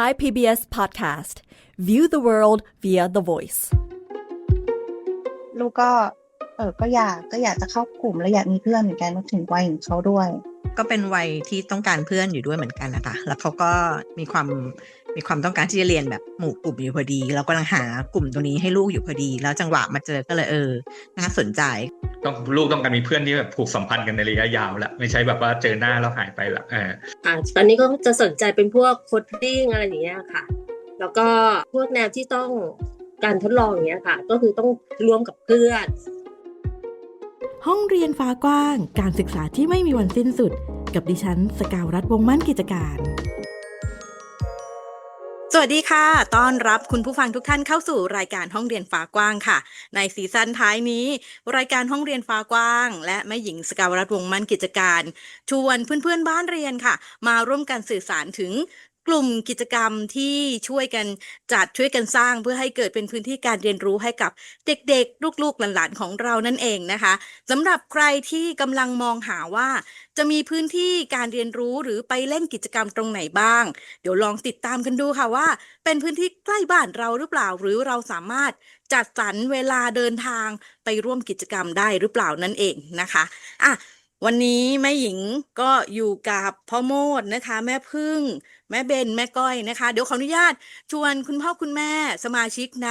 Thai PBS podcast. View the world via the voice. ลูกก็เออก็อยากก็อยากจะเข้ากลุ่มและอยากมีเพื่อนเหมือนกันถึงวัยของเขาด้วย ก็เป็นวัยที่ต้องการเพื่อนอยู่ด้วยเหมือนกันนะคะแล้วเขาก็มีความ มีความต้องการที่จะเรียนแบบหมู่กลุ่มอยู่พอดี เรากำลังหากลุ่มตรงนี้ให้ลูกอยู่พอดี แล้วจังหวะมาเจอก็เลยเออน่าสนใจ ต้องลูกต้องการมีเพื่อนที่แบบผูกสัมพันธ์กันในระยะยาวแหละไม่ใช่แบบว่าเจอหน้าแล้วหายไปละเอออ่าตอนนี้ก็จะสนใจเป็นพวกโคดดิ้งอะไรอย่างเงี้ยค่ะ แล้วก็พวกแนวที่ต้องการทดลองอย่างเงี้ยค่ะ ก็คือต้องร่วมกับเพื่อนห้องเรียนฟ้ากว้าง การศึกษาที่ไม่มีวันสิ้นสุด กับดิฉันสกาวรัฐวงศ์มั่นกิจการ สวัสดีค่ะ ต้อนรับคุณผู้ฟังทุกท่านเข้าสู่รายการห้องเรียนฟ้ากว้างค่ะ ในซีซั่นท้ายนี้ รายการห้องเรียนฟ้ากว้าง และแม่หญิงสกาวรัตวงมั่นกิจการ ชวนเพื่อนๆบ้านเรียนค่ะ มาร่วมกันสื่อสารถึง กลุ่มกิจกรรมที่ช่วยกันจัดช่วยกันสร้างเพื่อให้เกิดเป็นพื้นที่การเรียนรู้ให้กับเด็กๆ ลูกๆหลานๆของเรานั่นเองนะคะสำหรับใครที่กำลังมองหาว่า จะมีพื้นที่การเรียนรู้หรือไปเล่นกิจกรรมตรงไหนบ้าง เดี๋ยวลองติดตามกันดูค่ะว่า เป็นพื้นที่ใกล้บ้านเราหรือเปล่า หรือเราสามารถจัดสรรเวลาเดินทางไปร่วมกิจกรรมได้หรือเปล่านั่นเองนะคะอะวันนี้แม่หญิงก็อยู่กับพ่อโมดนะคะ แม่พึ่ง แม่เบน แม่ก้อยนะคะ เดี๋ยวขออนุญาตชวนคุณพ่อคุณแม่สมาชิกใน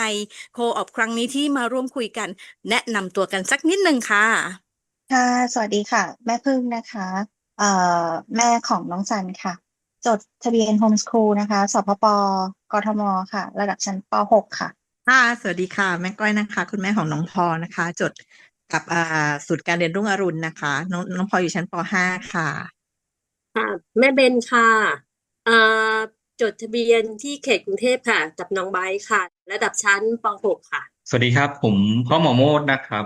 โคออบครั้งนี้ที่มาร่วมคุยกัน แนะนำตัวกันสักนิดหนึ่งค่ะ ค่ะ สวัสดีค่ะ แม่พึ่งนะคะเอ่อแม่ของน้องซันค่ะ จดทะเบียนโฮมสคูลนะคะสพปกทมค่ะ ระดับชั้นป .6 ค่ะ ค่ะ สวัสดีค่ะ แม่ก้อยนะคะ คุณแม่ของน้องพอนะคะ จดกับอ่าศูนย์การเรียนรุ่งอรุณนะคะ น้องน้องพออยู่ชั้นป .5 ค่ะ ค่ะ แม่เบนค่ะอ่า จดทะเบียนที่เขตกรุงเทพค่ะกับน้องไบร์ค่ะ ระดับชั้นป .6 ค่ะ สวัสดีครับ ผมพ่อหมอโมดนะครับ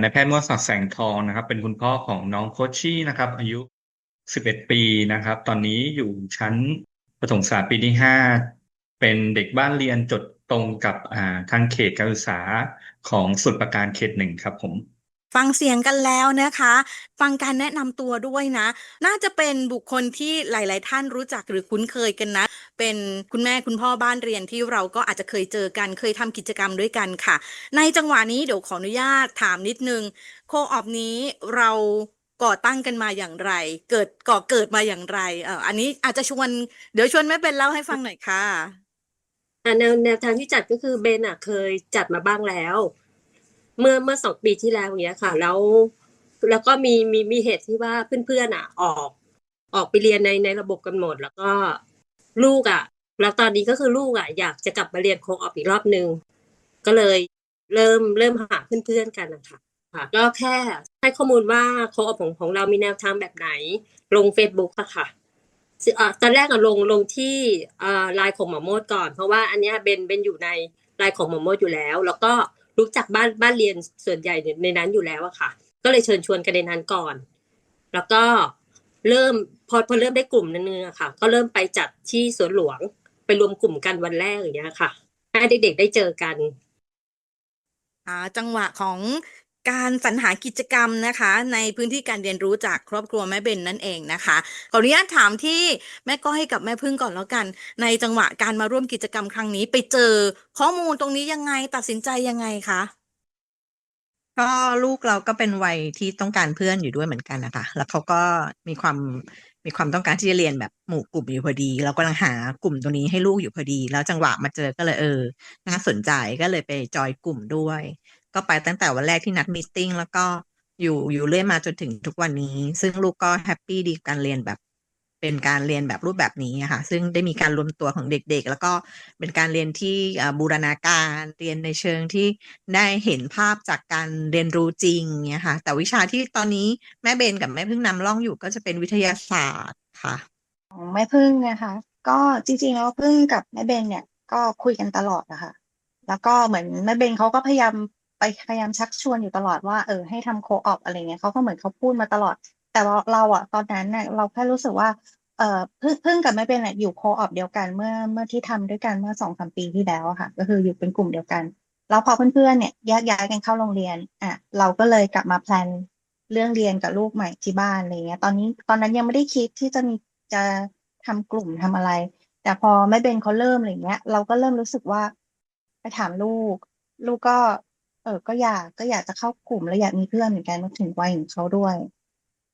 นายแพทย์มวศักดิ์แสงทองนะครับ เป็นคุณพ่อของน้องโคชชี่นะครับ อายุ 11 ปีนะครับ ตอนนี้อยู่ชั้นประถมศึกษาปีที่ 5 เป็นเด็กบ้านเรียนจดตรงกับทางเขตการศึกษาของสุดประการเขตหนึ่งครับผม ฟังเสียงกันแล้วนะคะ ฟังการแนะนำตัวด้วยนะ น่าจะเป็นบุคคลที่หลาย ๆ ท่านรู้จักหรือคุ้นเคยกันนะ เป็นคุณแม่คุณพ่อบ้านเรียนที่เราก็อาจจะเคยเจอกัน เคยทำกิจกรรมด้วยกันค่ะ ในจังหวะนี้เดี๋ยวขออนุญาตถามนิดนึง โคออบนี้เราก่อตั้งกันมาอย่างไร เกิดก่อเกิดมาอย่างไรเอออันนี้อาจจะชวน เดี๋ยวชวนแม่เป็นเล่าให้ฟังหน่อยค่ะ อ่าแนวแนวทางที่จัดก็คือเบนอะเคยจัดมาบ้างแล้ว เมื่อเมื่อสองปีที่แล้วอย่างเงี้ยค่ะ แล้วแล้วก็มีมีมีเหตุที่ว่าเพื่อนๆอะ ออก ออกไปเรียนในในระบบกันหมด แล้วก็ลูกอะ แล้วตอนนี้ก็คือลูกอะ อยากจะกลับมาเรียนโคออปอีกรอบนึง ก็เลยเริ่มเริ่มหาเพื่อนๆกันนะคะค่ะก็แค่ให้ข้อมูลว่าโคออของของเรามีแนวทางแบบไหน ลง Facebook อะค่ะอ่าตอนแรกอะลงลงที่อ่าไลน์ของหมอโมดก่อน เพราะว่าอันเนี้ยเบนเบนอยู่ในไลน์ของหมอโมดอยู่แล้ว แล้วก็ รู้จักบ้านบ้านเรียนส่วนใหญ่ในนนั้นอยู่แล้วอะค่ะ ก็เลยเชิญชวนกันในนั้นก่อน แล้วก็เริ่มพอพอเริ่มได้กลุ่มนึงอะค่ะ ก็เริ่มไปจัดที่สวนหลวงไปรวมกลุ่มกันวันแรกอย่างเงี้ยค่ะให้เด็กๆได้เจอกัน อ่าจังหวะของ การสรรหากิจกรรมนะคะ ในพื้นที่การเรียนรู้จากครอบครัวแม่เบนนั่นเองนะคะขออนุญาตถามที่แม่ก้อยกับแม่พึ่งก่อนแล้วกัน ในจังหวะการมาร่วมกิจกรรมครั้งนี้ไปเจอข้อมูลตรงนี้ยังไงตัดสินใจยังไงคะก็ลูกเราก็เป็นวัยที่ต้องการเพื่อนอยู่ด้วยเหมือนกันนะคะ แล้วเขาก็มีความมีความต้องการที่จะเรียนแบบหมู่กลุ่มอยู่พอดี เรากำลังหากลุ่มตรงนี้ให้ลูกอยู่พอดี แล้วจังหวะมาเจอก็เลยเออ น่าสนใจก็เลยไปจอยกลุ่มด้วย ก็ไปตั้งแต่วันแรกที่นัดมีตติ้งแล้วก็อยู่อยู่เรื่อยมาจนถึงทุกวันนี้ ซึ่งลูกก็แฮปปี้ดีกับการเรียนแบบ เป็นการเรียนแบบรูปแบบนี้ค่ะ ซึ่งได้มีการรวมตัวของเด็กๆ แล้วก็เป็นการเรียนที่บูรณาการเรียนในเชิงที่ได้เห็นภาพจากการเรียนรู้จริงเนี่ยค่ะ แต่วิชาที่ตอนนี้แม่เบนกับแม่พึ่งนำร่องอยู่ก็จะเป็นวิทยาศาสตร์ค่ะของแม่พึ่งนะคะ ก็จริงๆแล้วพึ่งกับแม่เบนเนี่ยก็คุยกันตลอดนะคะแล้วก็เหมือนแม่เบนเขาก็พยายาม พยายามชักชวนอยู่ตลอดว่าเออให้ทำโคออปอะไรเงี้ยเขาก็เหมือนเขาพูดมาตลอด แต่ว่าเราอะตอนนั้นเนี่ยเราแค่รู้สึกว่าเออพึ่งพึ่งกับแม่เบนเนี่ยอยู่โคออปเดียวกันเมื่อเมื่อที่ทำด้วยกันเมื่อสองสามปีที่แล้วค่ะ ก็คืออยู่เป็นกลุ่มเดียวกัน แล้วพอเพื่อนๆเนี่ยแยกย้ายกันเข้าโรงเรียนอะเราก็เลยกลับมาแพลนเรื่องเรียนกับลูกใหม่ที่บ้านอะไรเงี้ย ตอนนี้ตอนนั้นยังไม่ได้คิดที่จะมีจะทำกลุ่มทำอะไร แต่พอแม่เบนเขาเริ่มอะไรเงี้ย เราก็เริ่มรู้สึกว่าไปถามลูก ลูกก็ เออก็อยากก็อยากจะเข้ากลุ่มและอยากมีเพื่อนเหมือนกันถึงวัยของเขาด้วย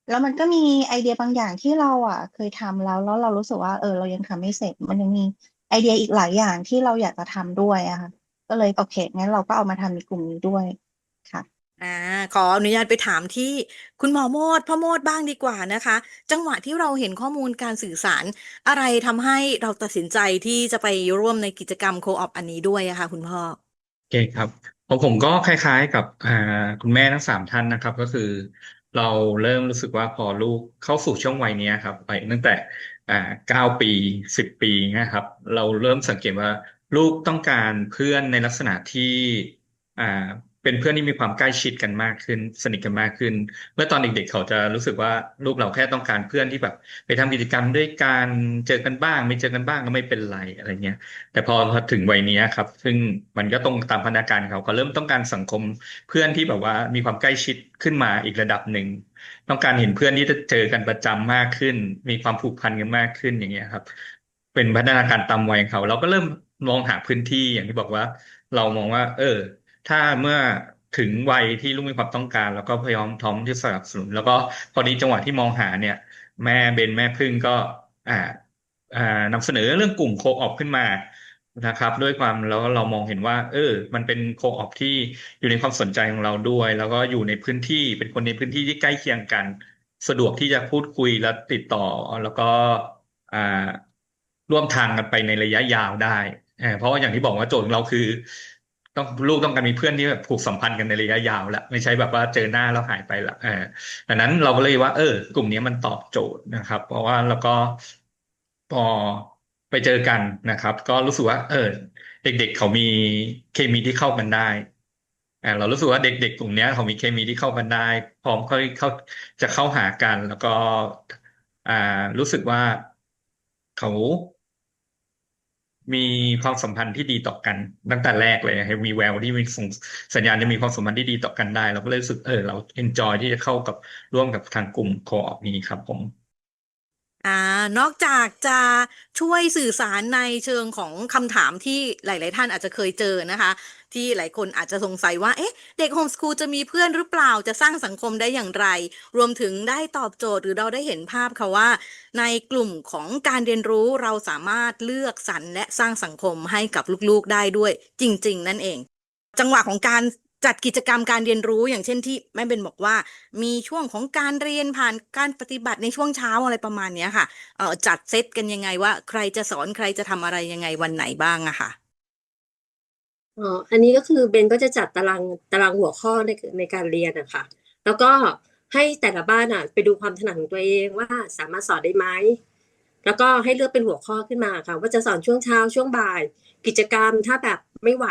แล้วมันก็มีไอเดียบางอย่างที่เราอะ เคยทำแล้วแล้วเรารู้สึกว่าเออเรายังทำไม่เสร็จ มันยังมีไอเดียอีกหลายอย่างที่เราอยากจะทำด้วยอะค่ะก็เลยโอเคงั้นเราก็เอามาทำในกลุ่มนี้ด้วยค่ะอ่าขออนุญาตไปถามที่คุณหมอโมดพ่อโมดบ้างดีกว่านะคะ จังหวะที่เราเห็นข้อมูลการสื่อสาร อะไรทำให้เราตัดสินใจที่จะไปร่วมในกิจกรรมโคออปอันนี้ด้วยอะค่ะคุณพ่อโอเคครับ ของผมก็คล้ายๆกับอ่าคุณแม่ทั้งสามท่านนะครับ ก็คือ เราเริ่มรู้สึกว่าพอลูกเข้าสู่ช่วงวัยเนี้ยครับไปตั้งแต่อ่าเก้าปีสิบปีนะครับ เราเริ่มสังเกตว่าลูกต้องการเพื่อนในลักษณะที่อ่า เป็นเพื่อนที่มีความใกล้ชิดกันมากขึ้น สนิทกันมากขึ้น เมื่อตอนเด็กๆเขาจะรู้สึกว่าลูกเราแค่ต้องการเพื่อนที่แบบ ไปทำกิจกรรมด้วยกันเจอกันบ้าง ไม่เจอกันบ้างก็ไม่เป็นไรอะไรเงี้ย แต่พอถึงวัยนี้ครับ ซึ่งมันก็ตรงตามพัฒนาการเขาเขาเริ่มต้องการสังคมเพื่อนที่แบบว่ามีความใกล้ชิดขึ้นมาอีกระดับหนึ่งต้องการเห็นเพื่อนที่จะเจอกันประจำมากขึ้น มีความผูกพันกันมากขึ้นอย่างเงี้ยครับ เป็นพัฒนาการตามวัยเขา เราก็เริ่มมองหาพื้นที่อย่างที่บอกว่า เรามองว่า เออ ถ้าเมื่อถึงวัยที่ลูกมีความต้องการ แล้วก็พยายามพร้อมที่สนับสนุน แล้วก็พอดีจังหวะที่มองหาเนี่ย แม่เบนแม่พึ่งก็อ่าอ่านำเสนอเรื่องกลุ่มโคออปขึ้นมานะครับ ด้วยความแล้วเรามองเห็นว่า เออ มันเป็นโคออปที่อยู่ในความสนใจของเราด้วย แล้วก็อยู่ในพื้นที่เป็นคนในพื้นที่ที่ใกล้เคียงกัน สะดวกที่จะพูดคุยและติดต่อ แล้วก็อ่าร่วมทางกันไปในระยะยาวได้เออเพราะว่าอย่างที่บอกว่าโจทย์ของเราคือ ต้องลูกต้องการมีเพื่อนที่แบบผูกสัมพันธ์กันในระยะยาวละไม่ใช่แบบว่าเจอหน้าแล้วหายไปละเออดังนั้นเราก็เลยว่า เออ กลุ่มนี้มันตอบโจทย์นะครับ เพราะว่าแล้วก็พอไปเจอกันนะครับ ก็รู้สึกว่า เออ เด็ก ๆ เขามีเคมีที่เข้ากันได้อ่าเรารู้สึกว่าเด็ก ๆ กลุ่มนี้เขามีเคมีที่เข้ากันได้ พร้อมเขาเขาจะเข้าหากัน แล้วก็ อ่ารู้สึกว่าเขา มีความสัมพันธ์ที่ดีต่อกัน ตั้งแต่แรกเลยให้มีแววที่มีส่งสัญญาณจะมีความสัมพันธ์ที่ดีต่อกันได้ เราก็เลยรู้สึกเออเราเอนจอยที่จะเข้ากับร่วมกับทางกลุ่มโคออปนี้ครับผม อ่านอกจากจะช่วยสื่อสารในเชิงของคำถามที่หลาย ๆ ท่านอาจจะเคยเจอนะคะ ที่หลายคนอาจจะสงสัยว่า เอ๊ะ เด็กโฮมสคูลจะมีเพื่อนหรือเปล่าจะสร้างสังคมได้อย่างไร รวมถึงได้ตอบโจทย์หรือเราได้เห็นภาพค่ะว่า ในกลุ่มของการเรียนรู้เราสามารถเลือกสรรและสร้างสังคมให้กับลูก ๆ ได้ด้วยจริง ๆ นั่นเอง จังหวะของการ จัดกิจกรรมการเรียนรู้อย่างเช่นที่แม่เบนบอกว่า มีช่วงของการเรียนผ่านการปฏิบัติในช่วงเช้าอะไรประมาณเนี้ยค่ะเออจัดเซตกันยังไงว่าใครจะสอนใครจะทำอะไรยังไงวันไหนบ้างอะค่ะอ๋ออันนี้ก็คือเบนก็จะจัดตารางตารางหัวข้อในในการเรียนนะค่ะ แล้วก็ให้แต่ละบ้านอะไปดูความถนัดของตัวเองว่าสามารถสอนได้ไหมแล้วก็ให้เลือกเป็นหัวข้อขึ้นมาค่ะ ว่าจะสอนช่วงเช้าช่วงบ่าย กิจกรรมถ้าแบบไม่ไหว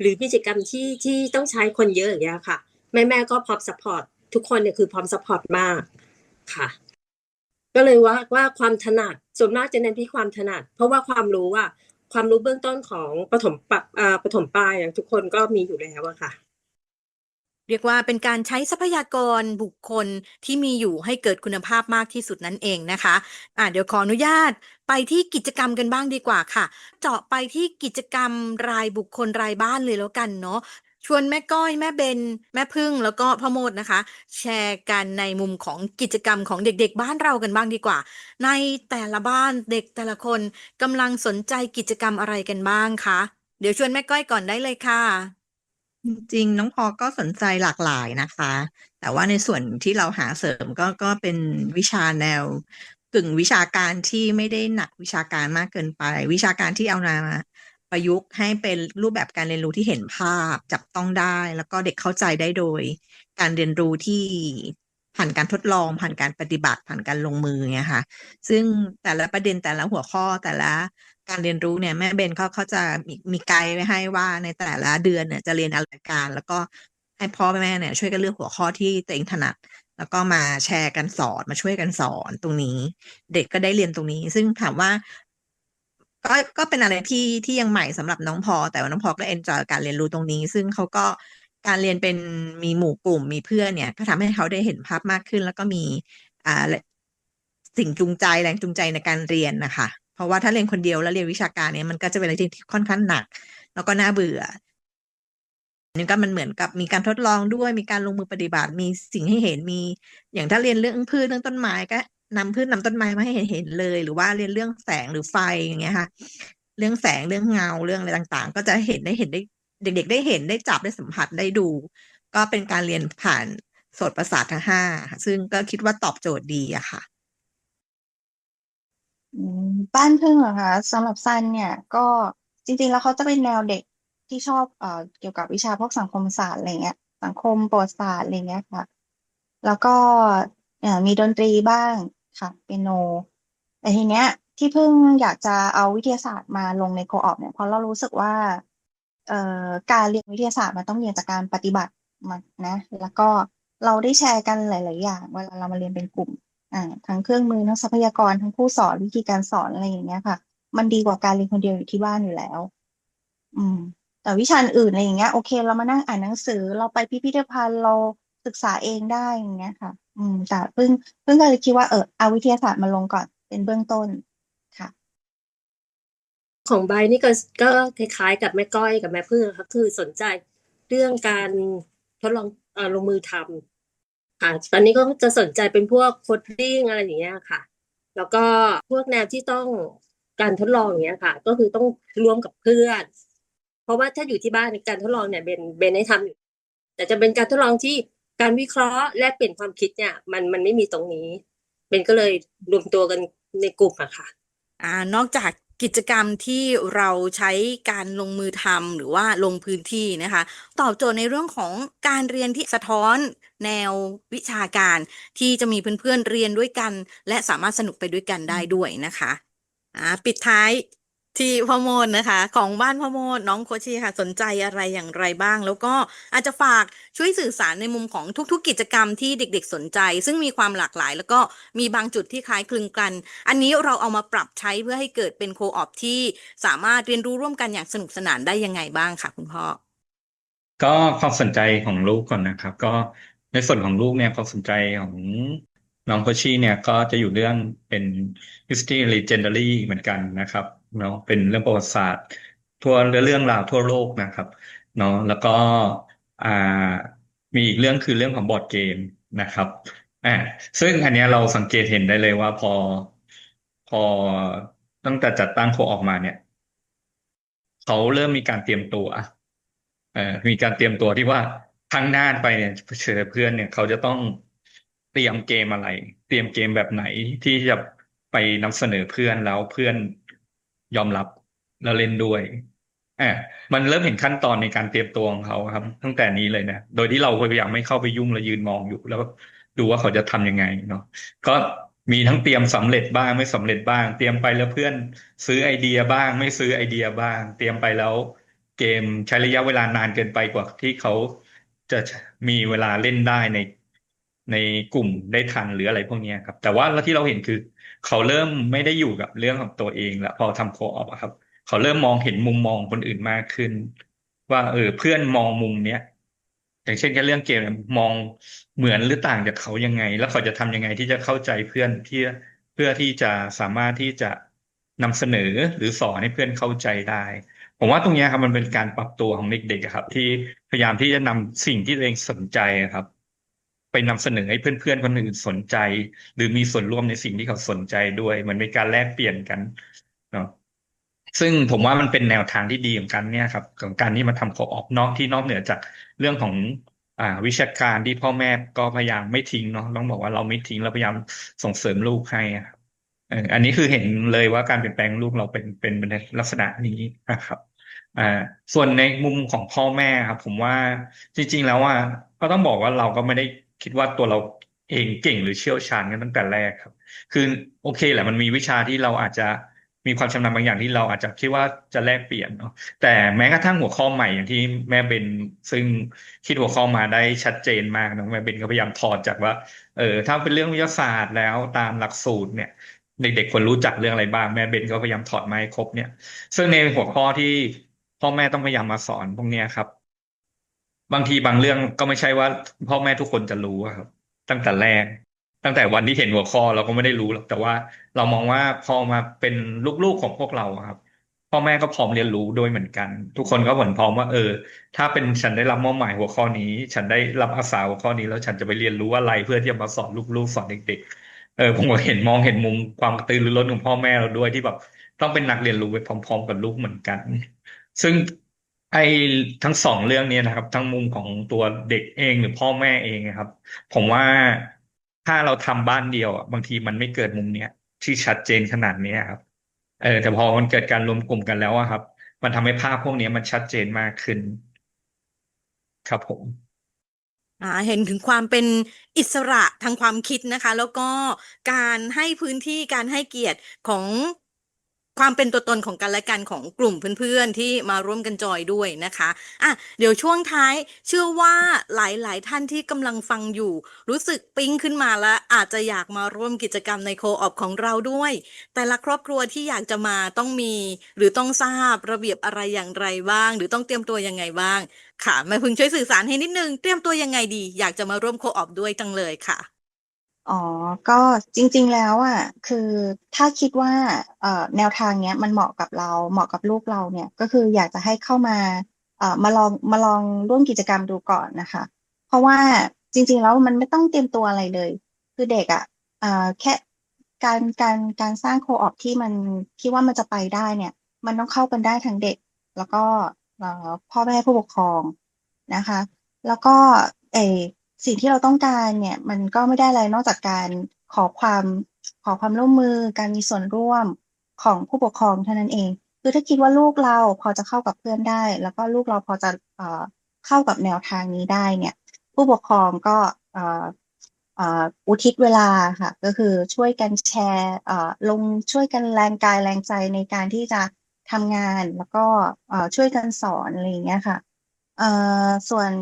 หรือกิจกรรมที่ที่ต้องใช้คนเยอะอย่างเงี้ยค่ะ แม่แม่ก็พร้อมสปอร์ตทุกคนเนี่ยคือพร้อมสปอร์ตมากค่ะ ก็เลยว่าว่าความถนัดส่วนมากจะเน้นที่ความถนัด เพราะว่าความรู้อะความรู้เบื้องต้นของปฐมปะปฐมปลายอะทุกคนก็มีอยู่แล้วอะค่ะ เรียกว่าเป็นการใช้ทรัพยากรบุคคลที่มีอยู่ให้เกิดคุณภาพมากที่สุดนั่นเองนะคะอ่าเดี๋ยวขออนุญาตไปที่กิจกรรมกันบ้างดีกว่าค่ะ เจาะไปที่กิจกรรมรายบุคคลรายบ้านเลยแล้วกันเนาะชวนแม่ก้อยแม่เบน แม่พึ่งแล้วก็พ่อโมดนะคะ แชร์กันในมุมของกิจกรรมของเด็กๆ บ้านเรากันบ้างดีกว่า ในแต่ละบ้านเด็กแต่ละคนกำลังสนใจกิจกรรมอะไรกันบ้างคะเดี๋ยวชวนแม่ก้อยก่อนได้เลยค่ะ จริงๆ น้องพอก็สนใจหลากหลายนะคะ แต่ว่าในส่วนที่เราหาเสริมก็ก็เป็นวิชาแนวกึ่งวิชาการที่ไม่ได้หนักวิชาการมากเกินไป วิชาการที่เอามาประยุกต์ให้เป็นรูปแบบการเรียนรู้ที่เห็นภาพจับต้องได้ แล้วก็เด็กเข้าใจได้โดย การเรียนรู้ที่ผ่านการทดลอง ผ่านการปฏิบัติผ่านการลงมือเงี้ยค่ะซึ่งแต่ละประเด็นแต่ละหัวข้อแต่ละการเรียนรู้เนี่ยแม่เบนเขาเขาจะมีมีไกด์ไว้ให้ว่าในแต่ละเดือนเนี่ยจะเรียนอะไรกันแล้วก็ให้พ่อแม่เนี่ยช่วยกันเลือกหัวข้อที่ตัวเองถนัด แล้วก็มาแชร์กันสอนมาช่วยกันสอนตรงนี้ เด็กก็ได้เรียนตรงนี้ ซึ่งถามว่า ก็ก็เป็นอะไรที่ที่ยังใหม่สำหรับน้องพอ แต่ว่าน้องพอก็เอนจอยการเรียนรู้ตรงนี้ ซึ่งเขาก็การเรียนเป็นมีหมู่กลุ่มมีเพื่อนเนี่ย ก็ทำให้เขาได้เห็นภาพมากขึ้น แล้วก็มีอ่าสิ่งจูงใจแรงจูงใจในการเรียนนะคะ ราะว่าถ้าเรียนคนเดียวแล้วเรียนวิชาการเนี่ยมันก็จะเป็นอะไรที่ค่อนข้างหนัก แล้วก็น่าเบื่อนี่ก็มันเหมือนกับมีการทดลองด้วย มีการลงมือปฏิบัติมีสิ่งให้เห็นมี อย่างถ้าเรียนเรื่องพืชเรื่องต้นไม้ก็นำพืชนำต้นไม้มาให้เห็นเลย หรือว่าเรียนเรื่องแสงหรือไฟอย่างเงี้ยค่ะ เรื่องแสงเรื่องเงาเรื่องอะไรต่างๆ ก็จะเห็นได้เห็นได้เด็ก ๆ ได้เห็นได้จับได้สัมผัสได้ดู ก็เป็นการเรียนผ่านโสตประสาททั้งห้าซึ่งก็คิดว่าตอบโจทย์ดีอะค่ะ อืม บ้านพึ่งเหรอคะ สำหรับซันเนี่ย ก็จริง ๆ แล้วเขาจะเป็นแนวเด็กที่ชอบเอ่อเกี่ยวกับวิชาพวกสังคมศาสตร์อะไรเงี้ย สังคมประวัติศาสตร์อะไรเงี้ยค่ะ แล้วก็เอ่อมีดนตรีบ้างค่ะเปียโน แต่ทีเนี้ย ที่เพิ่งอยากจะเอาวิทยาศาสตร์มาลงในโคออปเนี่ยเพราะเรารู้สึกว่าเอ่อการเรียนวิทยาศาสตร์มันต้องเรียนจากการปฏิบัติมันนะ แล้วก็เราได้แชร์กันหลาย ๆ อย่าง เวลาเรามาเรียนเป็นกลุ่ม ทั้งเครื่องมือทั้งทรัพยากรทั้งผู้สอนวิธีการสอนอะไรอย่างเงี้ยค่ะ มันดีกว่าการเรียนคนเดียวอยู่ที่บ้านอยู่แล้ว อืม แต่วิชาอื่นอะไรอย่างเงี้ยโอเคเรามานั่งอ่านหนังสือ เราไปพิพิธภัณฑ์เราศึกษาเองได้อย่างเงี้ยค่ะ อืมแต่เพิ่งเพิ่งก็เลยคิดว่าเออเอาวิทยาศาสตร์มาลงก่อนเป็นเบื้องต้นค่ะ ของใบนี่ก็ก็คล้ายๆกับแม่ก้อยกับแม่พึ่งค่ะคือสนใจเรื่องการทดลองเออลงมือทำ ค่ะตอนนี้ก็จะสนใจเป็นพวกโคดดิ้งอะไรอย่างเงี้ยค่ะ แล้วก็พวกแนวที่ต้องการทดลองอย่างเงี้ยค่ะ ก็คือต้องร่วมกับเพื่อน เพราะว่าถ้าอยู่ที่บ้านการทดลองเนี่ยเบนเบนให้ทำอยู่แต่จะเป็นการทดลองที่การวิเคราะห์และเปลี่ยนความคิดเนี่ย มันมันไม่มีตรงนี้เบนก็เลยรวมตัวกันในกลุ่มอะค่ะ อ่านอกจาก กิจกรรมที่เราใช้การลงมือทำหรือว่าลงพื้นที่นะคะ ตอบโจทย์ในเรื่องของการเรียนที่สะท้อนแนววิชาการ ที่จะมีเพื่อนๆเรียนด้วยกัน และสามารถสนุกไปด้วยกันได้ด้วยนะคะอ่าปิดท้าย ที่พ่อโมดนะคะ ของบ้านพ่อโมดน้องโคชีค่ะสนใจอะไรอย่างไรบ้าง แล้วก็อาจจะฝากช่วยสื่อสารในมุมของทุกๆ กิจกรรมที่เด็ก ๆ สนใจ ซึ่งมีความหลากหลาย แล้วก็มีบางจุดที่คล้ายคลึงกัน อันนี้เราเอามาปรับใช้เพื่อให้เกิดเป็นโคออปที่สามารถเรียนรู้ร่วมกันอย่างสนุกสนานได้ยังไงบ้างค่ะคุณพ่อก็ความสนใจของลูกก่อนนะครับ ก็ในส่วนของลูกเนี่ยความสนใจของน้องโคชี่เนี่ยก็จะอยู่เรื่องเป็น history legendary เหมือนกันนะครับ เนาะเป็นเรื่องประวัติศาสตร์ ทั่วเรื่องราวทั่วโลกนะครับเนาะแล้วก็อ่ามีอีกเรื่องคือเรื่องของบอร์ดเกมนะครับอ่าซึ่งอันนี้เราสังเกตเห็นได้เลยว่าพอพอตั้งแต่จัดตั้งโคออกมาเนี่ยเขาเริ่มมีการเตรียมตัวเอ่อมีการเตรียมตัวที่ว่าครั้งหน้าไปเนี่ยเจอเพื่อนเนี่ย เขาจะต้องเตรียมเกมอะไร เตรียมเกมแบบไหนที่จะไปนำเสนอเพื่อนแล้วเพื่อน ยอมรับแล้วเล่นด้วยอ่ามันเริ่มเห็นขั้นตอนในการเตรียมตัวของเขาครับ ตั้งแต่นี้เลยนะโดยที่เราพยายามไม่เข้าไปยุ่งและยืนมองอยู่แล้วดูว่าเขาจะทำยังไงเนาะก็มีทั้งเตรียมสำเร็จบ้างไม่สำเร็จบ้าง เตรียมไปแล้วเพื่อนซื้อไอเดียบ้าง ไม่ซื้อไอเดียบ้าง เตรียมไปแล้วเกมใช้ระยะเวลานานเกินไปกว่าที่เขาจะมีเวลาเล่นได้ในในกลุ่มได้ทันหรืออะไรพวกนี้ครับ แต่ว่าที่เราเห็นคือ เขาเริ่มไม่ได้อยู่กับเรื่องของตัวเองแล้วพอทำโคออปอะครับ เขาเริ่มมองเห็นมุมมองคนอื่นมากขึ้น ว่าเออเพื่อนมองมุมเนี้ยอย่างเช่นแค่เรื่องเกมเนี่ยมองเหมือนหรือต่างจากเขายังไง แล้วเขาจะทำยังไงที่จะเข้าใจเพื่อนที่เพื่อที่จะสามารถที่จะนำเสนอหรือสอนให้เพื่อนเข้าใจได้ ผมว่าตรงเนี้ยครับมันเป็นการปรับตัวของเด็กๆครับ ที่พยายามที่จะนำสิ่งที่ตัวเองสนใจครับ ไปนำเสนอให้เพื่อนๆคนอื่นสนใจ หรือมีส่วนร่วมในสิ่งที่เขาสนใจด้วยมันเป็นการแลกเปลี่ยนกันเนาะซึ่งผมว่ามันเป็นแนวทางที่ดีของการเนี่ยครับของการที่มาทำโคออปนอกที่นอกเหนือจากเรื่องของอ่าวิชาการที่พ่อแม่ก็พยายามไม่ทิ้งเนาะต้องบอกว่าเราไม่ทิ้งเราพยายามส่งเสริมลูกให้อะครับเอออันนี้คือเห็นเลยว่าการเปลี่ยนแปลงลูกเราเป็นเป็นในลักษณะนี้นะครับอ่าส่วนในมุมของพ่อแม่ครับผมว่าจริง ๆ แล้วว่าก็ต้องบอกว่าเราก็ไม่ได้ คิดว่าตัวเราเองเก่งหรือเชี่ยวชาญกันตั้งแต่แรกครับ คือโอเคแหละมันมีวิชาที่เราอาจจะมีความชำนาญบางอย่างที่เราอาจจะคิดว่าจะแลกเปลี่ยนเนาะแต่แม้กระทั่งหัวข้อใหม่อย่างที่แม่เบนซึ่งคิดหัวข้อมาได้ชัดเจนมากนะแม่เบนก็พยายามถอดจากว่าเออถ้าเป็นเรื่องวิทยาศาสตร์แล้วตามหลักสูตรเนี่ยเด็กๆควรรู้จักเรื่องอะไรบ้างแม่เบนก็พยายามถอดมาให้ครบเนี่ย ซึ่งในหัวข้อที่พ่อแม่ต้องพยายามมาสอนพวกนี้ครับ บางทีบางเรื่องก็ไม่ใช่ว่า พ่อแม่ทุกคนจะรู้ครับ ตั้งแต่แรก ตั้งแต่วันที่เห็นหัวข้อเราก็ไม่ได้รู้หรอกแต่ว่าเรามองว่าพอมาเป็นลูกๆของพวกเราครับ พ่อแม่ก็พร้อมเรียนรู้ด้วยเหมือนกัน ทุกคนก็เหมือนพร้อมว่า เออ ถ้าเป็นฉันได้รับมอบหมายหัวข้อนี้ ฉันได้รับอาสาหัวข้อนี้แล้วฉันจะไปเรียนรู้อะไร เพื่อที่จะมาสอนลูกๆสอนเด็ก ๆ เออผมก็เห็นมองเห็นมุมความกระตือรือร้นของพ่อแม่เราด้วยที่แบบต้องเป็นนักเรียนรู้ไปพร้อม ๆ กับลูกเหมือนกัน ซึ่ง ไอ้ทั้งสองเรื่องเนี้นะครับ ทั้งมุมของตัวเด็กเองหรือพ่อแม่เองนะครับ ผมว่าถ้าเราทำบ้านเดียวอะบางทีมันไม่เกิดมุมเนี้ยที่ชัดเจนขนาดเนี้ยครับเออแต่พอมันเกิดการรวมกลุ่มกันแล้วอะครับ มันทำให้ภาพพวกนี้มันชัดเจนมากขึ้น ครับผม อ่าเห็นถึงความเป็นอิสระทางความคิดนะคะ แล้วก็การให้พื้นที่การให้เกียรติของ ความเป็นตัวตนของกันและกันของกลุ่มเพื่อนๆที่มาร่วมกันจอยด้วยนะคะอะเดี๋ยวช่วงท้ายเชื่อว่าหลายๆท่านที่กำลังฟังอยู่ รู้สึกปิ๊งขึ้นมาแล้วอาจจะอยากมาร่วมกิจกรรมในโคออปของเราด้วย แต่ละครอบครัวที่อยากจะมาต้องมี หรือต้องทราบระเบียบอะไรอย่างไรบ้าง หรือต้องเตรียมตัวยังไงบ้าง ค่ะแม่พึงช่วยสื่อสารให้นิดนึงเตรียมตัวยังไงดี อยากจะมาร่วมโคออปด้วยจังเลยค่ะ อ๋อ ก็จริง ๆ แล้วอะคือถ้าคิดว่า เอ่อ แนวทางเนี้ยมันเหมาะกับเรา เหมาะกับลูกเราเนี่ย ก็คืออยากจะให้เข้ามา เอ่อ มาลอง มาลองร่วมกิจกรรมดูก่อนนะคะ เพราะว่าจริง ๆ แล้วมันไม่ต้องเตรียมตัวอะไรเลย คือเด็กอะเอ่อแค่ การ การ การสร้างโคออปที่มันคิดว่ามันจะไปได้เนี่ย มันต้องเข้ากันได้ทั้งเด็ก แล้วก็ เอ่อ พ่อแม่ผู้ปกครองนะคะ แล้วก็เออ สิ่งที่เราต้องการเนี่ยมันก็ไม่ได้อะไรนอกจากการขอความขอความร่วมมือการมีส่วนร่วมของผู้ปกครองเท่านั้นเอง คือถ้าคิดว่าลูกเราพอจะเข้ากับเพื่อนได้ แล้วก็ลูกเราพอจะเอ่อเข้ากับแนวทางนี้ได้เนี่ย ผู้ปกครองก็เอ่ออุทิศเวลาค่ะ ก็คือช่วยกันแชร์เอ่อลงช่วยกันแรงกายแรงใจในการที่จะทำงานแล้วก็เอ่อช่วยกันสอนอะไรอย่างเงี้ยค่ะ เอ่อส่วน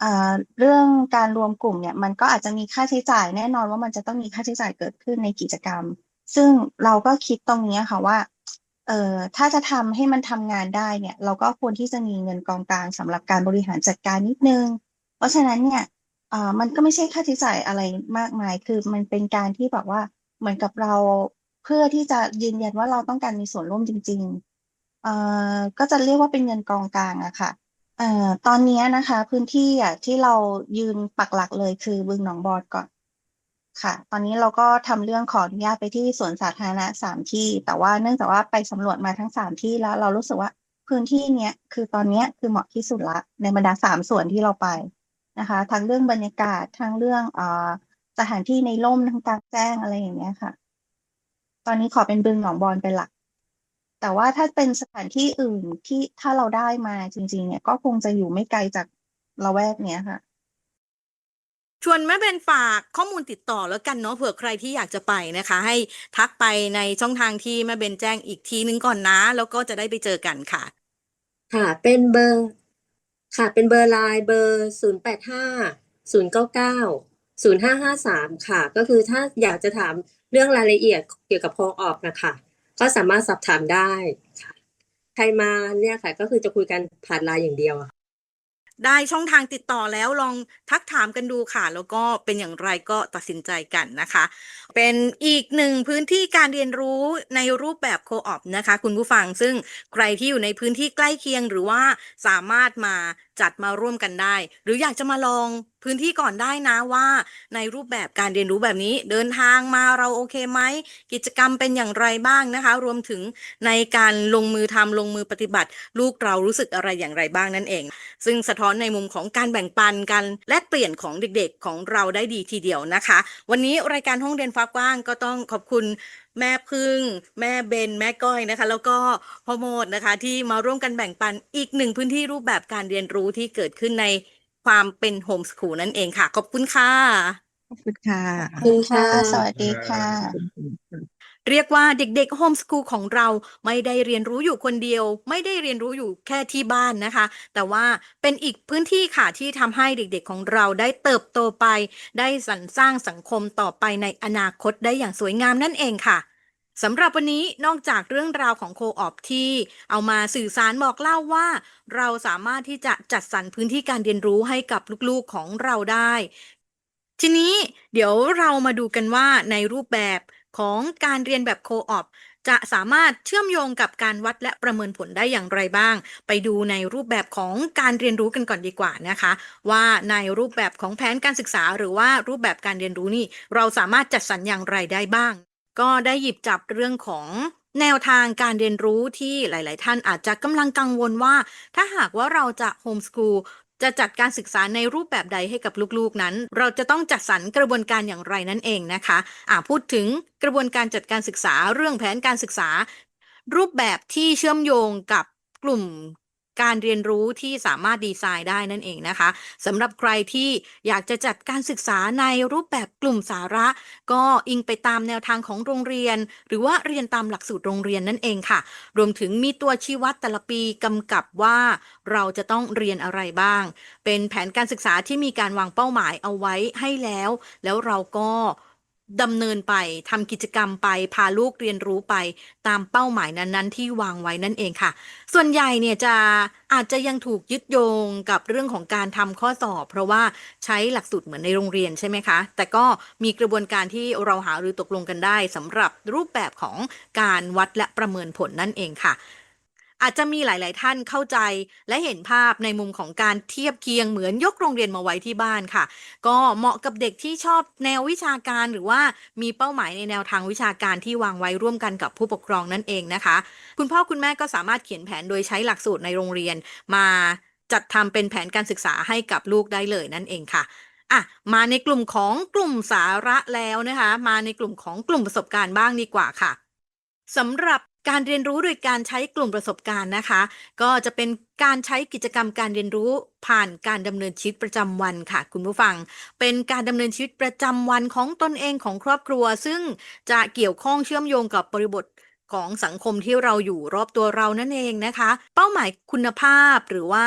เอ่อเรื่องการรวมกลุ่มเนี่ยมันก็อาจจะมีค่าใช้จ่ายแน่นอนว่ามันจะต้องมีค่าใช้จ่ายเกิดขึ้นในกิจกรรม ซึ่งเราก็คิดตรงนี้ค่ะว่าเอ่อถ้าจะทำให้มันทำงานได้เนี่ยเราก็ควรที่จะมีเงินกองกลางสำหรับการบริหารจัดการนิดนึง เพราะฉะนั้นเนี่ยเอ่อมันก็ไม่ใช่ค่าใช้จ่ายอะไรมากมาย คือมันเป็นการที่แบบว่าเหมือนกับเราเพื่อที่จะยืนยันว่าเราต้องการมีส่วนร่วมจริง ๆ เอ่อก็จะเรียกว่าเป็นเงินกองกลางอะค่ะ เอ่อตอนเนี้ยนะคะ พื้นที่อะที่เรายืนปักหลักเลยคือบึงหนองบอดก่อน ค่ะ ตอนนี้เราก็ทำเรื่องขออนุญาตไปที่สวนสาธารณะสามที่ แต่ว่าเนื่องจากว่าไปสำรวจมาทั้งสามที่แล้ว เรารู้สึกว่าพื้นที่เนี้ยคือตอนเนี้ยคือเหมาะที่สุดละในบรรดาสามส่วนที่เราไปนะคะ ทั้งเรื่องบรรยากาศทั้งเรื่องเอ่อสถานที่ในร่มทั้งกลางแจ้งอะไรอย่างเงี้ยค่ะ ตอนนี้ขอเป็นบึงหนองบอนเป็นหลัก แต่ว่าถ้าเป็นสถานที่อื่นที่ถ้าเราได้มาจริง ๆ เนี่ย ก็คงจะอยู่ไม่ไกลจากละแวกเนี้ยค่ะ ชวนแม่เบนฝากข้อมูลติดต่อแล้วกันเนาะเผื่อใครที่อยากจะไปนะคะ ให้ทักไปในช่องทางที่แม่เบนแจ้งอีกทีนึงก่อนนะ แล้วก็จะได้ไปเจอกันค่ะ ค่ะเป็นเบอร์ ค่ะ เป็นเบอร์ไลน์เบอร์ศูนย์แปดห้าศูนย์เก้าเก้าศูนย์ห้าห้าสามค่ะ ก็คือถ้าอยากจะถามเรื่องรายละเอียดเกี่ยวกับโพออฟนะคะ ก็สามารถสอบถามได้ใครมาเนี่ยค่ะ ก็คือจะคุยกันผ่านไลน์อย่างเดียวอะได้ช่องทางติดต่อแล้วลองทักถามกันดูค่ะ แล้วก็เป็นอย่างไรก็ตัดสินใจกันนะคะ เป็นอีกหนึ่งพื้นที่การเรียนรู้ในรูปแบบโคออปนะคะ คุณผู้ฟังซึ่งใครที่อยู่ในพื้นที่ใกล้เคียงหรือว่าสามารถมาจัดมาร่วมกันได้ หรืออยากจะมาลอง พื้นที่ก่อนได้นะว่าในรูปแบบการเรียนรู้แบบนี้ เดินทางมาเราโอเคไหมกิจกรรมเป็นอย่างไรบ้างนะคะ รวมถึงในการลงมือทำลงมือปฏิบัติ ลูกเรารู้สึกอะไรอย่างไรบ้างนั่นเอง ซึ่งสะท้อนในมุมของการแบ่งปันกันแลกเปลี่ยนของเด็กๆของเราได้ดีทีเดียวนะคะ วันนี้รายการห้องเรียนฟ้ากว้างก็ต้องขอบคุณแม่พึ่ง แม่เบน แม่ก้อยนะคะ แล้วก็พ่อโมดนะคะที่มาร่วมกันแบ่งปันอีกหนึ่งพื้นที่รูปแบบการเรียนรู้ที่เกิดขึ้นใน ความเป็นโฮมสคูลนั่นเองค่ะ ขอบคุณค่ะ ขอบคุณค่ะขอบคุณค่ะ สวัสดีค่ะ เรียกว่าเด็กๆโฮมส o ูลของเราไม่ได้เรียนรู้อยู่คนเดียว ไม่ได้เรียนรู้อยู่แค่ที่บ้านนะคะ แต่ว่าเป็นอีกพื้นที่ค่ะที่ทำให้เด็กๆของเราได้เติบโตไป ได้สรรสร้างสังคมต่อไปในอนาคตได้อย่างสวยงามนั่นเองค่ะ สำหรับวันนี้นอกจากเรื่องราวของโคออปที่เอามาสื่อสารบอกเล่าว่า เราสามารถที่จะจัดสรรพื้นที่การเรียนรู้ให้กับลูกๆของเราได้ ทีนี้เดี๋ยวเรามาดูกันว่าในรูปแบบของการเรียนแบบโคออปจะสามารถเชื่อมโยงกับการวัดและประเมินผลได้อย่างไรบ้าง ไปดูในรูปแบบของการเรียนรู้กันก่อนดีกว่านะคะ ว่าในรูปแบบของแผนการศึกษา หรือว่ารูปแบบการเรียนรู้นี่เราสามารถจัดสรรอย่างไรได้บ้าง ก็ได้หยิบจับเรื่องของแนวทางการเรียนรู้ที่หลาย ๆ ท่านอาจจะกำลังกังวลว่า ถ้าหากว่าเราจะโฮมส o ูลจะจัดการศึกษาในรูปแบบใดให้กับลูก ๆ นั้น เราจะต้องจัดสรรกระบวนการอย่างไรนั่นเองนะคะอ่าพูดถึงกระบวนการจัดการศึกษาเรื่องแผนการศึกษา รูปแบบที่เชื่อมโยงกับกลุ่ม การเรียนรู้ที่สามารถดีไซน์ได้นั่นเองนะคะสำหรับใครที่อยากจะจัดการศึกษาในรูปแบบกลุ่มสาระ ก็อิงไปตามแนวทางของโรงเรียน หรือว่าเรียนตามหลักสูตรโรงเรียนนั่นเองค่ะ รวมถึงมีตัวชี้วัดแต่ละปีกำกับว่าเราจะต้องเรียนอะไรบ้าง เป็นแผนการศึกษาที่มีการวางเป้าหมายเอาไว้ให้แล้ว แล้วเราก็ ดำเนินไปทำกิจกรรมไป พาลูกเรียนรู้ไปตามเป้าหมายนั้นๆ ที่วางไว้นั่นเองค่ะ ส่วนใหญ่เนี่ยจะอาจจะยังถูกยึดโยงกับเรื่องของการทำข้อสอบ เพราะว่าใช้หลักสูตรเหมือนในโรงเรียนใช่ไหมคะ แต่ก็มีกระบวนการที่เราหารือตกลงกันได้สำหรับรูปแบบของการวัดและประเมินผลนั่นเองค่ะ อาจจะมีหลาย ๆ ท่านเข้าใจและเห็นภาพในมุมของการเทียบเคียงเหมือนยกโรงเรียนมาไว้ที่บ้านค่ะ ก็เหมาะกับเด็กที่ชอบแนววิชาการหรือว่ามีเป้าหมายในแนวทางวิชาการที่วางไว้ร่วมกันกับผู้ปกครองนั่นเองนะคะ คุณพ่อคุณแม่ก็สามารถเขียนแผนโดยใช้หลักสูตรในโรงเรียน มาจัดทำเป็นแผนการศึกษาให้กับลูกได้เลยนั่นเองค่ะอะมาในกลุ่มของกลุ่มสาระแล้วนะคะ มาในกลุ่มของกลุ่มประสบการณ์บ้างดีกว่าค่ะสำหรับ การเรียนรู้โดยการใช้กลุ่มประสบการณ์นะคะ ก็จะเป็นการใช้กิจกรรมการเรียนรู้ผ่านการดำเนินชีวิตประจำวันค่ะ คุณผู้ฟัง เป็นการดำเนินชีวิตประจำวันของตนเองของครอบครัว ซึ่งจะเกี่ยวข้องเชื่อมโยงกับบริบทของสังคมที่เราอยู่รอบตัวเรานั่นเองนะคะ เป้าหมายคุณภาพหรือว่า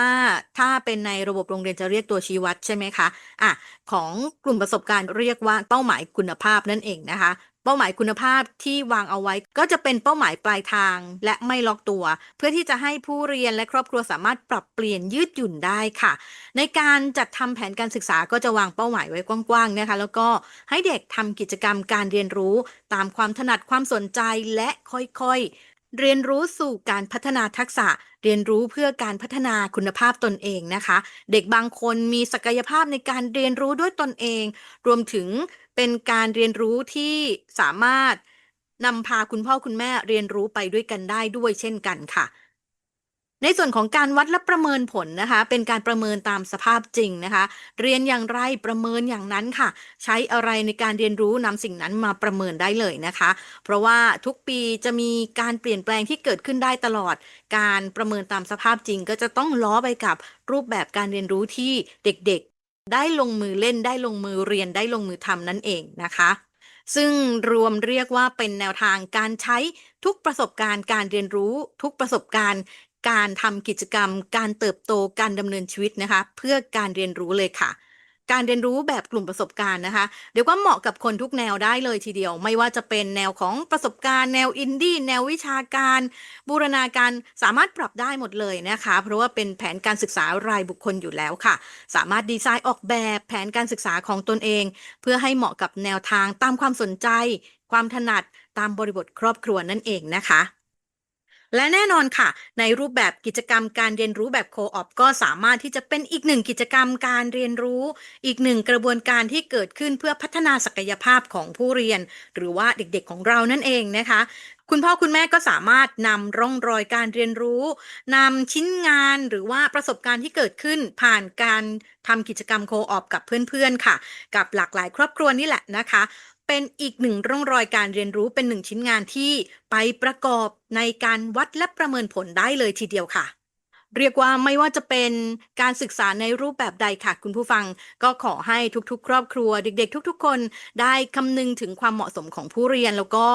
ถ้าเป็นในระบบโรงเรียนจะเรียกตัวชี้วัดใช่ไหมคะอะของกลุ่มประสบการณ์เรียกว่าเป้าหมายคุณภาพนั่นเองนะคะ เป้าหมายคุณภาพที่วางเอาไว้ ก็จะเป็นเป้าหมายปลายทาง และไม่ล็อกตัว เพื่อที่จะให้ผู้เรียนและครอบครัวสามารถปรับเปลี่ยนยืดหยุ่นได้ค่ะ ในการจัดทำแผนการศึกษาก็จะวางเป้าหมายไว้กว้างๆนะคะ แล้วก็ให้เด็กทำกิจกรรมการเรียนรู้ ตามความถนัดความสนใจและค่อยๆ เรียนรู้สู่การพัฒนาทักษะเรียนรู้เพื่อการพัฒนาคุณภาพตนเองนะคะ เด็กบางคนมีศักยภาพในการเรียนรู้ด้วยตนเอง รวมถึง เป็นการเรียนรู้ที่สามารถนำพาคุณพ่อคุณแม่เรียนรู้ไปด้วยกันได้ด้วยเช่นกันค่ะ ในส่วนของการวัดและประเมินผลนะคะ เป็นการประเมินตามสภาพจริงนะคะ เรียนอย่างไรประเมินอย่างนั้นค่ะ ใช้อะไรในการเรียนรู้นำสิ่งนั้นมาประเมินได้เลยนะคะ เพราะว่าทุกปีจะมีการเปลี่ยนแปลงที่เกิดขึ้นได้ตลอด การประเมินตามสภาพจริง ก็จะต้องล้อไปกับรูปแบบการเรียนรู้ที่เด็กๆ ได้ลงมือเล่นได้ลงมือเรียนได้ลงมือทำนั่นเองนะคะ ซึ่งรวมเรียกว่าเป็นแนวทางการใช้ทุกประสบการณ์การเรียนรู้ ทุกประสบการณ์ การทำกิจกรรม การเติบโตการดำเนินชีวิตนะคะ เพื่อการเรียนรู้เลยค่ะ การเรียนรู้แบบกลุ่มประสบการณ์นะคะ เดี๋ยวก็เหมาะกับคนทุกแนวได้เลยทีเดียว ไม่ว่าจะเป็นแนวของประสบการณ์ แนวอินดี้แนววิชาการ บูรณาการสามารถปรับได้หมดเลยนะคะ เพราะว่าเป็นแผนการศึกษารายบุคคลอยู่แล้วค่ะ สามารถดีไซน์ออกแบบแผนการศึกษาของตนเอง เพื่อให้เหมาะกับแนวทางตามความสนใจ ความถนัดตามบริบทครอบครัวนั่นเองนะคะ และแน่นอนค่ะ ในรูปแบบกิจกรรมการเรียนรู้แบบโคออปก็สามารถที่จะเป็นอีกหนึ่งกิจกรรมการเรียนรู้ อีกหนึ่งกระบวนการที่เกิดขึ้นเพื่อพัฒนาศักยภาพของผู้เรียน หรือว่าเด็กๆของเรานั่นเองนะคะคุณพ่อคุณแม่ก็สามารถนำร่องรอยการเรียนรู้นำชิ้นงานหรือว่าประสบการณ์ที่เกิดขึ้นผ่านการทำกิจกรรมโคออปกับเพื่อนๆค่ะ กับหลากหลายครอบครัวนี่แหละนะคะ เป็นอีกหนึ่งร่องรอยการเรียนรู้เป็นหนึ่งชิ้นงานที่ไปประกอบในการวัดและประเมินผลได้เลยทีเดียวค่ะ เรียกว่าไม่ว่าจะเป็นการศึกษาในรูปแบบใดค่ะ คุณผู้ฟังก็ขอให้ทุกๆ ครอบครัว เด็ก ๆ ทุก ๆ คนได้คำนึงถึงความเหมาะสมของผู้เรียนแล้วก็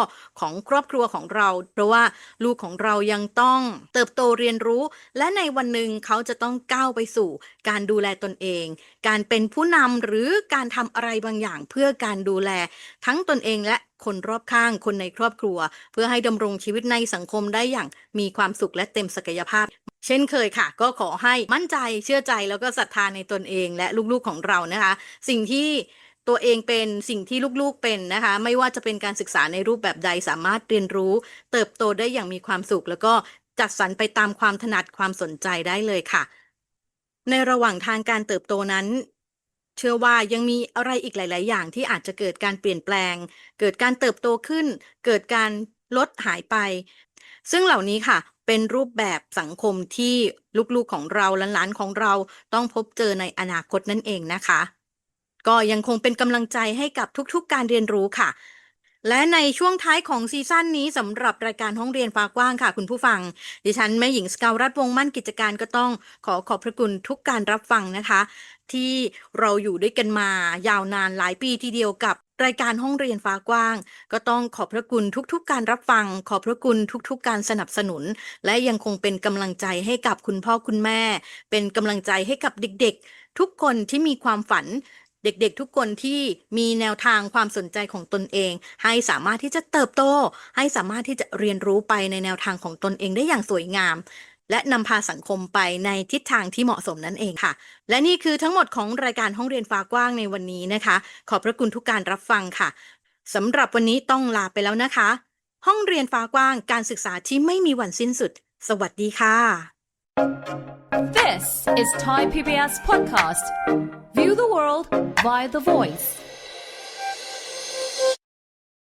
ของครอบครัวของเรา เพราะว่าลูกของเรายังต้องเติบโตเรียนรู้ และในวันหนึ่งเขาจะต้องก้าวไปสู่ การดูแลตนเอง การเป็นผู้นำหรือการทำอะไรบางอย่างเพื่อการดูแล ทั้งตนเองและ คนรอบข้าง คนในครอบครัว เพื่อให้ดำรงชีวิตในสังคมได้อย่างมีความสุขและเต็มศักยภาพ เช่นเคยค่ะ ก็ขอให้มั่นใจเชื่อใจแล้วก็ศรัทธาในตนเองและลูกๆของเรานะคะ สิ่งที่ตัวเองเป็นสิ่งที่ลูกๆเป็นนะคะ ไม่ว่าจะเป็นการศึกษาในรูปแบบใดสามารถเรียนรู้ เติบโตได้อย่างมีความสุข แล้วก็จัดสรรไปตามความถนัดความสนใจได้เลยค่ะ ในระหว่างทางการเติบโตนั้น เชื่อว่ายังมีอะไรอีกหลาย ๆ อย่างที่อาจจะเกิดการเปลี่ยนแปลง เกิดการเติบโตขึ้น เกิดการลดหายไป ซึ่งเหล่านี้ค่ะ เป็นรูปแบบสังคมที่ลูก ๆ ของเราหลาน ๆ ของเราต้องพบเจอในอนาคตนั่นเองนะคะ ก็ยังคงเป็นกำลังใจให้กับทุก ๆ การเรียนรู้ค่ะและในช่วงท้ายของซีซั่นนี้สำหรับรายการห้องเรียนฟ้ากว้างค่ะ คุณผู้ฟัง ดิฉันแม่หญิงสกาวรัฐวงมั่นกิจการก็ต้องขอขอบพระคุณทุกการรับฟังนะคะ ที่เราอยู่ด้วยกันมายาวนานหลายปีทีเดียวกับรายการห้องเรียนฟ้ากว้าง ก็ต้องขอบพระคุณทุกๆ การรับฟัง ขอบพระคุณทุกๆ การสนับสนุน และยังคงเป็นกำลังใจให้กับคุณพ่อคุณแม่ เป็นกำลังใจให้กับเด็กๆ ทุกคนที่มีความฝันเด็กๆ ทุกคนที่มีแนวทางความสนใจของตนเอง ให้สามารถที่จะเติบโต ให้สามารถที่จะเรียนรู้ไปในแนวทางของตนเองได้อย่างสวยงาม และนำพาสังคมไปในทิศทางที่เหมาะสมนั่นเองค่ะ และนี่คือทั้งหมดของรายการห้องเรียนฟ้ากว้างในวันนี้นะคะ ขอบพระคุณทุกการรับฟังค่ะสำหรับวันนี้ต้องลาไปแล้วนะคะ ห้องเรียนฟ้ากว้างการศึกษาที่ไม่มีวันสิ้นสุด สวัสดีค่ะ This is Thai PBS Podcast. View the world via the voice.